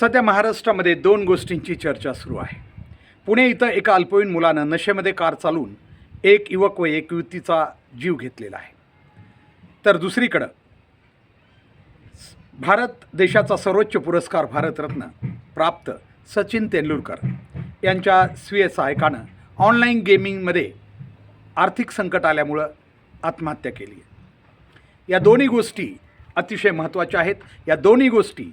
सध्या महाराष्ट्रामध्ये दोन गोष्टींची चर्चा सुरू आहे. पुणे इथं एका अल्पवयीन मुलानं नशेमध्ये कार चालवून एक युवक व एक युवतीचा जीव घेतलेला आहे. तर दुसरीकडं भारत देशाचा सर्वोच्च पुरस्कार भारतरत्न प्राप्त सचिन तेंडुलकर यांच्या स्वीय सहायकानं ऑनलाईन गेमिंगमध्ये आर्थिक संकट आल्यामुळं आत्महत्या केली आहे. या दोन्ही गोष्टी अतिशय महत्त्वाच्या आहेत. या दोन्ही गोष्टी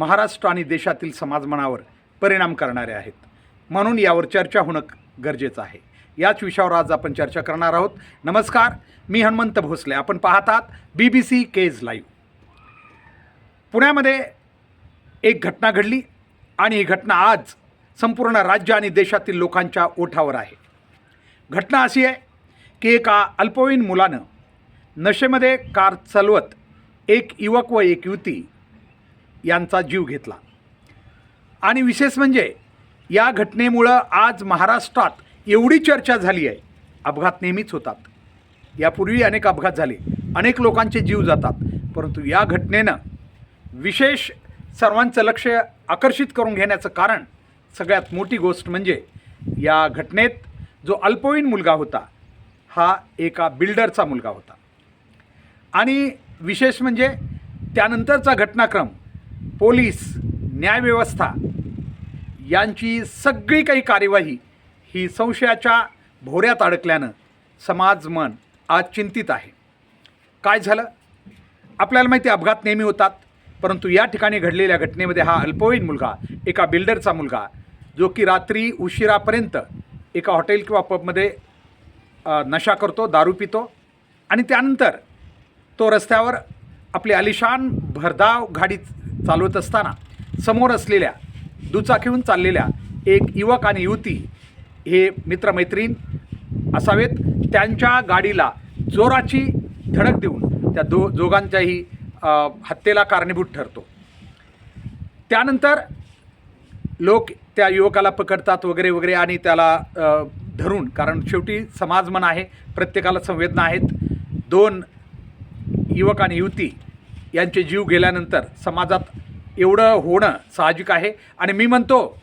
महाराष्ट्र आणि देशातील समाजमनावर परिणाम करणारे आहेत. म्हणून यावर चर्चा होणं गरजेचं आहे. याच विषयावर आज आपण चर्चा करणार आहोत. नमस्कार मी हनुमंत भोसले. आपण पाहतात B B C Kaij live पुण्यामध्ये एक घटना घडली आणि ही घटना आज संपूर्ण राज्य आणि देशातील लोकांच्या ओठावर आहे. घटना अशी आहे की एका अल्पवयीन मुलानं नशेमध्ये कार चालवत एक युवक व एक युवती यांचा जीव घेतला. आणि विशेष म्हणजे या घटनेमुळं आज महाराष्ट्रात एवढी चर्चा झाली आहे. अपघात नेहमीच होतात. यापूर्वी अनेक अपघात झाले. अनेक लोकांचे जीव जातात. परंतु या घटनेनं विशेष सर्वांचं लक्ष आकर्षित करून घेण्याचं कारण सगळ्यात मोठी गोष्ट म्हणजे या घटनेत जो अल्पवयीन मुलगा होता हा एका बिल्डरचा मुलगा होता. आणि विशेष म्हणजे त्यानंतरचा घटनाक्रम पोलीस न्यायव्यवस्था यांची सगळी काही कार्यवाही ही संशयाच्या भोऱ्यात अडकल्यानं समाज मन आज चिंतित आहे. काय झालं? आपल्याला माहिती आहे, अपघात नेहमी होतात परंतु या ठिकाणी घडलेल्या घटनेमध्ये हा अल्पवयीन मुलगा एका बिल्डरचा मुलगा जो की रात्री उशिरापर्यंत एका हॉटेल किंवा पबमध्ये नशा करतो दारू पितो आणि त्यानंतर तो रस्त्यावर आपली अलिशान भरधाव गाडी चालवत असताना समोर असलेल्या दुचाकीहून चाललेल्या एक युवक आणि युवती हे मित्रमैत्रीण असावेत. त्यांच्या गाडीला जोराची धडक देऊन त्या दो दोघांच्याही हत्येला कारणीभूत ठरतो. त्यानंतर लोक त्या युवकाला पकडतात वगैरे वगैरे आणि त्याला धरून कारण शेवटी समाजमन आहे प्रत्येकाला संवेदना आहेत. दोन युवक आणि युवती यांचे जीव गेल्यानंतर समाजात एवढं होणं साहजिक आहे. आणि मी म्हणतो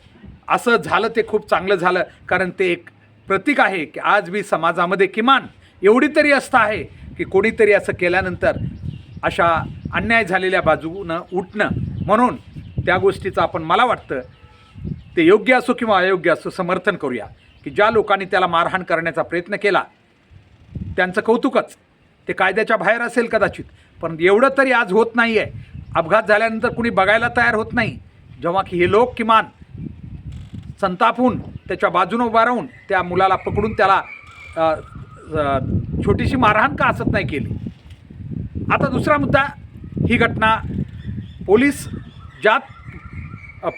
असं झालं ते खूप चांगलं झालं कारण ते एक प्रतीक आहे की आज मी समाजामध्ये किमान एवढी तरी असतं आहे की कोणीतरी असं केल्यानंतर अशा अन्याय झालेल्या बाजूनं उठणं. म्हणून त्या गोष्टीचं आपण मला वाटतं ते योग्य असो किंवा अयोग्य असो समर्थन करूया की ज्या लोकांनी त्याला मारहाण करण्याचा प्रयत्न केला त्यांचं कौतुकच ते कायद्याच्या बाहेर असेल कदाचित. पण एवढं तरी आज होत नाही आहे अपघात झाल्यानंतर कुणी बघायला तयार होत नाही. जेव्हा की हे लोक किमान संतापून त्याच्या बाजूनं उभा राहून त्या मुलाला पकडून त्याला छोटीशी मारहाण का असत नाही केली? आता दुसरा मुद्दा ही घटना पोलीस ज्या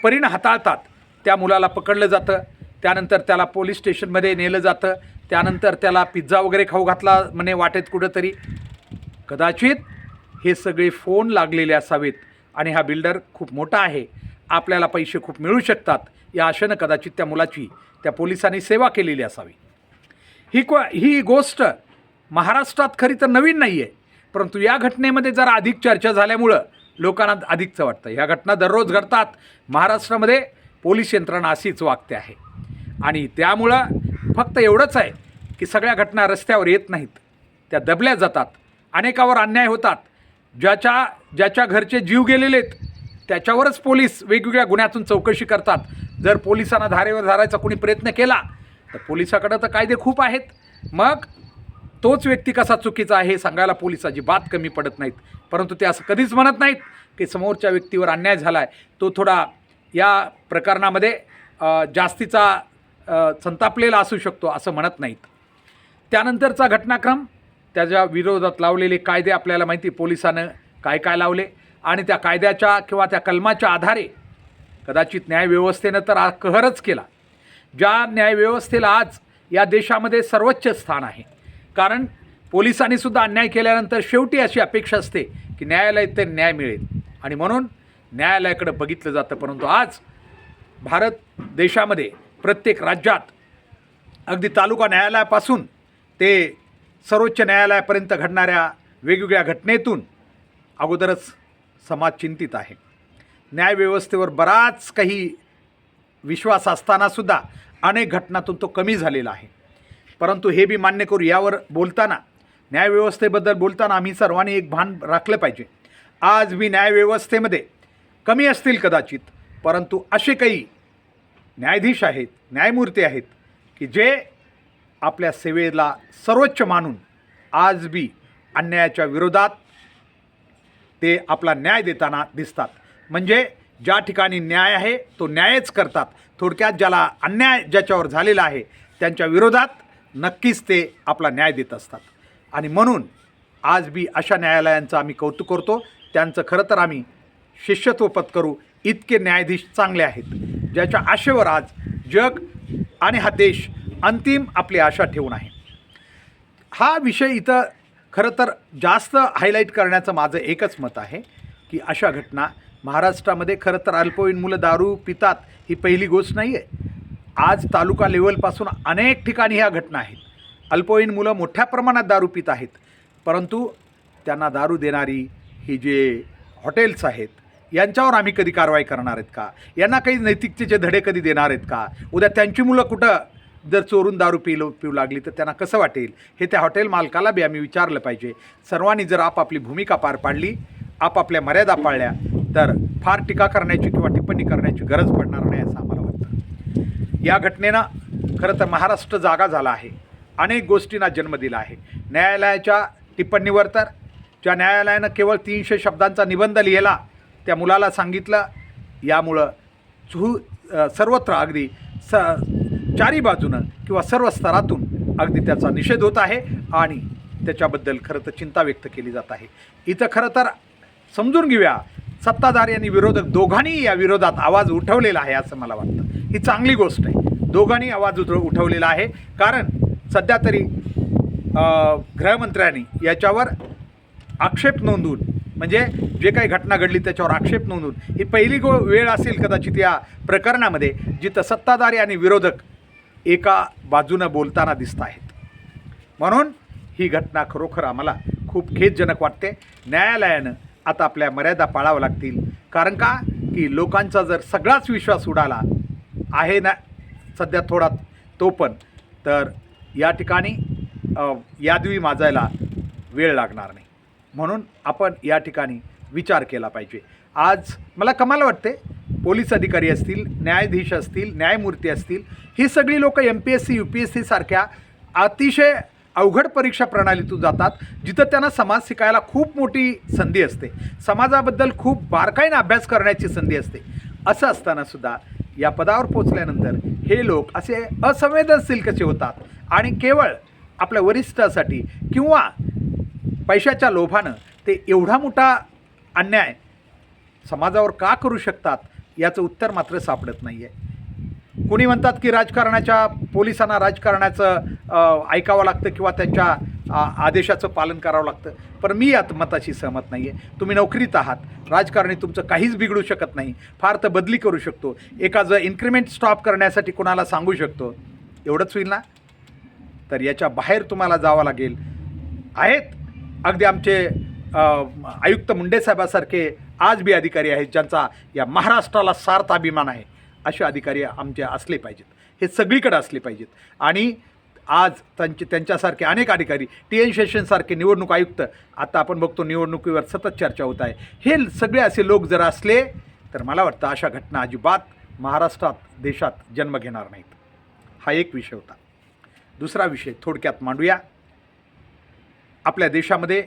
परीनं हाताळतात. त्या मुलाला पकडलं जातं. त्यानंतर त्याला पोलीस स्टेशनमध्ये नेलं जातं. त्यानंतर त्याला पिझ्झा वगैरे खाऊ घातला म्हणे वाटेत कुठंतरी. कदाचित हे सगळे फोन लागलेले असावेत आणि हा बिल्डर खूप मोठा आहे. आपल्याला पैसे खूप मिळू शकतात. या आशेनं कदाचित त्या मुलाची त्या पोलिसांनी सेवा केलेली असावी. ही को ही गोष्ट महाराष्ट्रात खरी तर नवीन नाही आहे परंतु या घटनेमध्ये जरा अधिक चर्चा झाल्यामुळं लोकांना अधिकचं वाटतं. ह्या घटना दररोज घडतात. महाराष्ट्रामध्ये पोलीस यंत्रणा अशीच वागते आहे. आणि त्यामुळं फक्त एवढंच आहे की सगळ्या घटना रस्त्यावर येत नाहीत. त्या दबल्या जातात. अनेकावर अन्याय होतात. ज्याच्या ज्याच्या घरचे जीव गेलेले आहेत त्याच्यावरच पोलीस वेगवेगळ्या गुन्ह्यातून चौकशी करतात. जर पोलिसांना धारेवर धारायचा कोणी प्रयत्न केला तर पोलिसाकडं तर कायदे खूप आहेत. मग तोच व्यक्ती कसा चुकीचा आहे हे सांगायला पोलीस अजिबात कमी पडत नाहीत. परंतु ते असं कधीच म्हणत नाहीत की समोरच्या व्यक्तीवर अन्याय झाला आहे तो थोडा या प्रकरणामध्ये जास्तीचा संतापलेला असू शकतो असं म्हणत नाहीत. त्यानंतरचा घटनाक्रम त्याच्या विरोधात लावलेले कायदे आपल्याला माहिती पोलिसानं काय काय लावले आणि त्या कायद्याच्या किंवा त्या कलमाच्या आधारे कदाचित न्यायव्यवस्थेनं तर आ कहरच केला. ज्या न्यायव्यवस्थेला आज या देशामध्ये सर्वोच्च स्थान आहे. कारण पोलिसांनी सुद्धा अन्याय केल्यानंतर शेवटी अशी अपेक्षा असते की न्यायालय ते न्याय मिळेल. आणि म्हणून न्यायालयाकडे बघितलं जातं परंतु आज भारत देशामध्ये प्रत्येक राज्यात अगदी तालुका न्यायालयापासून ते सर्वोच्च न्यायालयापर्यंत घडणाऱ्या वेगवेगळ्या घटनेतून अगोदरच समाज चिंतित आहे. न्यायव्यवस्थेवर बराच काही विश्वास असतानासुद्धा अनेक घटनातून तो कमी झालेला आहे. परंतु हे बी मान्य करू यावर बोलताना न्यायव्यवस्थेबद्दल बोलताना आम्ही सर्वांनी एक भान राखलं पाहिजे. आज मी न्यायव्यवस्थेमध्ये कमी असतील कदाचित परंतु असे काही न्यायाधीश आहेत न्यायमूर्ती आहेत की जे आपल्या सेवेला सर्वोच्च मानून आज बी अन्यायाच्या विरोधात ते आपला न्याय देताना दिसतात. म्हणजे ज्या ठिकाणी न्याय आहे तो न्यायच करतात. थोडक्यात ज्याला अन्याय ज्याच्यावर झालेला आहे त्यांच्या विरोधात नक्कीच ते आपला न्याय देत असतात. आणि म्हणून आज बी अशा न्यायालयांचं आम्ही कौतुक करतो. त्यांचं खरं तर आम्ही शिष्यत्व पत्करू. इतके न्यायाधीश चांगले आहेत. ज्याच्या आशेवर आज जग आणि हा देश अंतिम आपली आशा ठेवून आहे. हा विषय इथं खरं तर जास्त हायलाईट करण्याचं माझं एकच मत आहे की अशा घटना महाराष्ट्रामध्ये खरं तर अल्पवयीन मुलं दारू पितात ही पहिली गोष्ट नाही आहे आज तालुका लेवलपासून अनेक ठिकाणी ह्या घटना आहेत. अल्पवयीन मुलं मोठ्या प्रमाणात दारू पित आहेत परंतु त्यांना दारू देणारी ही जे हॉटेल्स आहेत यांच्यावर आम्ही कधी कारवाई करणार आहेत का? यांना काही नैतिकतेचे धडे कधी देणार आहेत का? उद्या त्यांची मुलं कुठं जर चोरून दारू पिलो पिऊ लागली तर त्यांना कसं वाटेल? हे त्या हॉटेल मालकाला बी आम्ही विचारलं पाहिजे. सर्वांनी जर आपापली भूमिका पार पाडली आपापल्या मर्यादा पाळल्या तर फार टीका करण्याची किंवा टिप्पणी करण्याची गरज पडणार नाही असं आम्हाला वाटतं. या घटनेनं खरं तर महाराष्ट्र जागा झाला आहे. अनेक गोष्टींना जन्म दिला आहे. न्यायालयाच्या टिप्पणीवर तर ज्या न्यायालयानं केवळ तीनशे शब्दांचा निबंध लिहिला त्या मुलाला सांगितलं. यामुळं चु सर्वत्र अगदी स चारी बाजूनं किंवा सर्व स्तरातून अगदी त्याचा निषेध होत आहे आणि त्याच्याबद्दल खरं तर चिंता व्यक्त केली जात आहे. इथं खरं तर समजून घेऊया सत्ताधारी आणि विरोधक दोघांनी या विरोधात आवाज उठवलेला आहे असं मला वाटतं. ही चांगली गोष्ट आहे. दोघांनी आवाज उठ उठवलेला आहे. कारण सध्या तरी गृहमंत्र्यांनी याच्यावर आक्षेप नोंदवून म्हणजे जे काही घटना घडली त्याच्यावर आक्षेप नोंदवून ही पहिली गो वेळ असेल कदाचित या प्रकरणामध्ये जिथं सत्ताधारी आणि विरोधक एका बाजूनं बोलताना दिसत आहेत. म्हणून ही घटना खरोखर आम्हाला खूप खेदजनक वाटते. न्यायालयानं आता आपल्या मर्यादा पाळाव्या लागतील. कारण का? की लोकांचा जर सगळाच विश्वास उडाला आहे ना सध्या थोडा तो पण तर या ठिकाणी यादवी माजायला वेळ लागणार नाही. म्हणून आपण या ठिकाणी विचार केला पाहिजे. आज मला कमाल वाटते पोलीस अधिकारी असतील न्यायाधीश असतील न्यायमूर्ती असतील ही सगळी लोकं M P S C U P S सीसारख्या अतिशय अवघड परीक्षा प्रणालीतून जातात जिथं त्यांना समाज शिकायला खूप मोठी संधी असते. समाजाबद्दल खूप बारकाईनं अभ्यास करण्याची संधी असते. असं असताना सुद्धा या पदावर पोचल्यानंतर हे लोक असे असंवेदनशील कसे होतात? आणि केवळ आपल्या वरिष्ठासाठी किंवा पैशाच्या लोभानं ते एवढा मोठा अन्याय समाजावर का करू शकतात याचं उत्तर मात्र सापडत नाही आहे कुणी म्हणतात की राजकारणाच्या पोलिसांना राजकारणाचं ऐकावं लागतं किंवा त्यांच्या आदेशाचं पालन करावं लागतं. पण मी यात मताशी सहमत नाही आहे तुम्ही नोकरीत आहात. राजकारणी तुमचं काहीच बिघडू शकत नाही. फार तर बदली करू शकतो. एखादं इन्क्रिमेंट स्टॉप करण्यासाठी कोणाला सांगू शकतो? एवढंच होईल ना? तर याच्या बाहेर तुम्हाला जावं लागेल. आहेत. अगदी आमचे आयुक्त मुंडेसाहेबासारखे आज बी अधिकारी आहेत ज्यांचा या महाराष्ट्राला सार्थ अभिमान आहे असे अधिकारी आमचे असले पाहिजेत. हे सगळीकडे असले पाहिजेत. आणि आज त्यांचे त्यांच्यासारखे अनेक अधिकारी टी एन शेषनसारखे निवडणूक आयुक्त आता आपण बघतो निवडणुकीवर सतत चर्चा होत आहे. हे सगळे असे लोक जर असले तर मला वाटतं अशा घटना अजिबात महाराष्ट्रात देशात जन्म घेणार नाहीत. हा एक विषय होता. दुसरा विषय थोडक्यात मांडूया. आपल्या देशामध्ये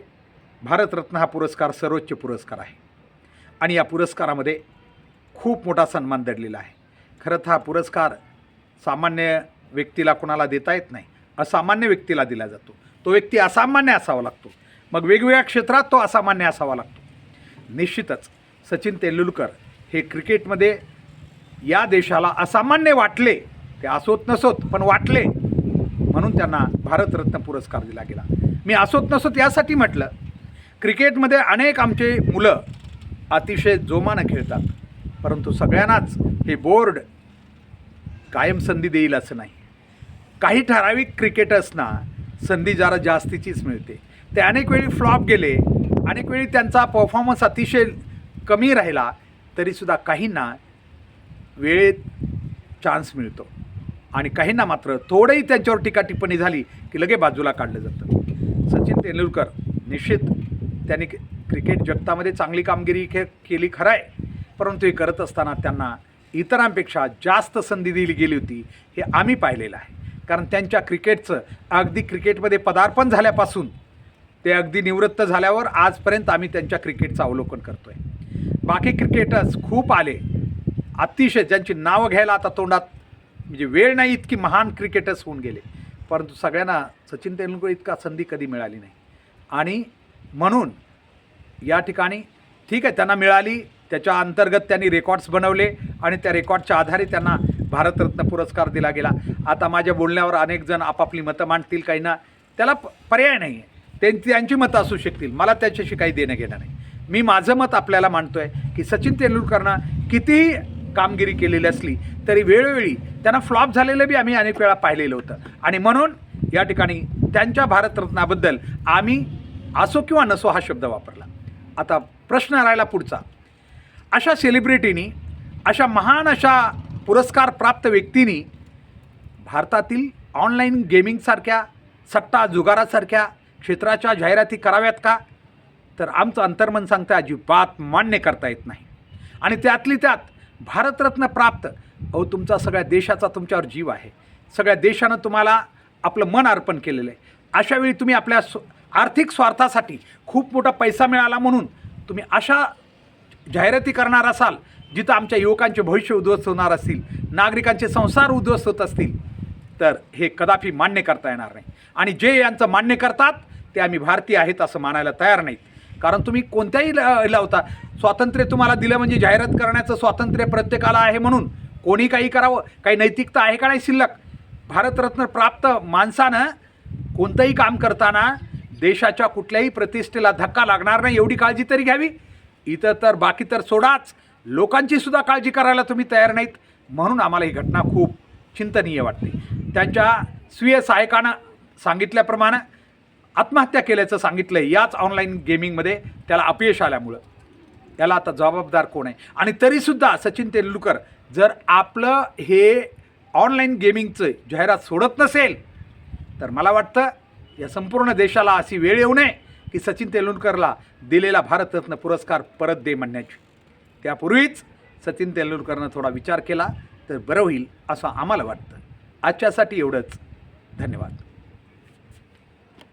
भारतरत्न हा पुरस्कार सर्वोच्च पुरस्कार आहे. आणि या पुरस्कारामध्ये खूप मोठा सन्मान दडलेला आहे. खरंतर हा पुरस्कार सामान्य व्यक्तीला कोणाला देता येत नाही असामान्य व्यक्तीला दिला जातो. तो व्यक्ती असामान्य असावा लागतो. मग वेगवेगळ्या क्षेत्रात तो असामान्य असावा लागतो. निश्चितच सचिन तेंडुलकर हे क्रिकेटमध्ये या देशाला असामान्य वाटले ते असोत नसोत पण वाटले म्हणून त्यांना भारतरत्न पुरस्कार दिला गेला. मी असोत नसोत यासाठी म्हटलं क्रिकेटमध्ये अनेक आमचे मुलं अतिशय जोमानं खेळतात परंतु सगळ्यांनाच हे बोर्ड कायम संधी देईल असं नाही. काही ठराविक क्रिकेटर्सना संधी जरा जास्तीचीच मिळते. ते अनेक वेळी फ्लॉप गेले अनेक वेळी त्यांचा परफॉर्मन्स अतिशय कमी राहिला तरीसुद्धा काहींना वेळेत चान्स मिळतो. आणि काहींना मात्र थोडंही त्यांच्यावर टीका टिप्पणी झाली की लगे बाजूला काढलं जातं. सचिन तेंडुलकर निश्चित त्यांनी क्रिकेट जगतामध्ये चांगली कामगिरी के केली खरं आहे परंतु हे करत असताना त्यांना इतरांपेक्षा जास्त संधी दिली गेली होती हे आम्ही पाहिलेलं आहे. कारण त्यांच्या क्रिकेटचं अगदी क्रिकेटमध्ये पदार्पण झाल्यापासून ते अगदी निवृत्त झाल्यावर आजपर्यंत आम्ही त्यांच्या क्रिकेटचं अवलोकन करतो आहे बाकी क्रिकेटर्स खूप आले. अतिशय ज्यांची नावं घ्यायला आता तोंडात म्हणजे वेळ नाही इतकी महान क्रिकेटर्स होऊन गेले. परंतु सगळ्यांना सचिन तेंडुलकर इतका संधी कधी मिळाली नाही. आणि म्हणून या ठिकाणी ठीक आहे त्यांना मिळाली त्याच्या अंतर्गत त्यांनी रेकॉर्ड्स बनवले आणि त्या रेकॉर्डच्या आधारे त्यांना भारतरत्न पुरस्कार दिला गेला. आता माझ्या बोलण्यावर अनेक जण आपापली मतं मांडतील काही ना त्याला प- पर्याय नाही आहे त्यांची त्यांची मतं असू शकतील. मला त्याच्याशी काही देणं घेणं नाही. मी माझं मत आपल्याला मांडतो आहे की सचिन तेंडुलकरनं कितीही कामगिरी केलेली असली तरी वेळोवेळी त्यांना फ्लॉप झालेलं बी आम्ही अनेक वेळा पाहिलेलं होतं. आणि म्हणून या ठिकाणी त्यांच्या भारतरत्नाबद्दल आम्ही असो किंवा नसो हा शब्द वापरला. आता प्रश्न राहिला पुढचा. अशा सेलिब्रिटीनी अशा महान अशा पुरस्कार प्राप्त व्यक्तींनी भारतातील ऑनलाईन गेमिंगसारख्या सट्टा जुगारासारख्या क्षेत्राच्या जाहिराती कराव्यात का? तर आमचं अंतर्मन सांगतं अजिबात मान्य करता येत नाही. आणि त्यातली त्यात भारतरत्न प्राप्त. अहो तुमचा सगळ्या देशाचा तुमच्यावर जीव आहे. सगळ्या देशानं तुम्हाला आपलं मन अर्पण केलेलं आहे. अशावेळी तुम्ही आपल्या स्व आर्थिक स्वार्थासाठी खूप मोठा पैसा मिळाला म्हणून तुम्ही अशा जाहिराती करणार असाल जिथं आमच्या युवकांचे भविष्य उद्ध्वस्त होणार असतील नागरिकांचे संसार उद्ध्वस्त होत असतील तर हे कदापि मान्य करता येणार नाही. आणि जे यांचं मान्य करतात ते आम्ही भारतीय आहेत असं मानायला तयार नाहीत. कारण तुम्ही कोणत्याही ल- लावता स्वातंत्र्य तुम्हाला दिलं म्हणजे जाहिरात करण्याचं स्वातंत्र्य प्रत्येकाला आहे म्हणून कोणी काही करावं काही नैतिकता आहे का नाही शिल्लक? भारतरत्न प्राप्त माणसानं कोणतंही काम करताना देशाच्या कुठल्याही प्रतिष्ठेला धक्का लागणार नाही एवढी काळजी तरी घ्यावी. इथं तर बाकी तर सोडाच. लोकांची सुद्धा काळजी करायला तुम्ही तयार नाहीत. म्हणून आम्हाला ही घटना खूप चिंतनीय वाटते. त्यांच्या स्वीय सहायकानं सांगितल्याप्रमाणे आत्महत्या केल्याचं सांगितलं आहे याच ऑनलाईन गेमिंगमध्ये त्याला अपयश आल्यामुळं. याला आता जबाबदार कोण आहे? आणि तरीसुद्धा सचिन तेंडुलकर जर आपलं हे ऑनलाईन गेमिंगचं जाहिरात सोडत नसेल तर मला वाटतं या संपूर्ण देशाला अशी वेळ येऊ नये की सचिन तेंडुलकरला दिलेला भारतरत्न पुरस्कार परत दे म्हणण्याची. त्यापूर्वीच सचिन तेंडुलकरनं थोडा विचार केला तर बरं होईल असं आम्हाला वाटतं. आजच्यासाठी एवढंच. धन्यवाद.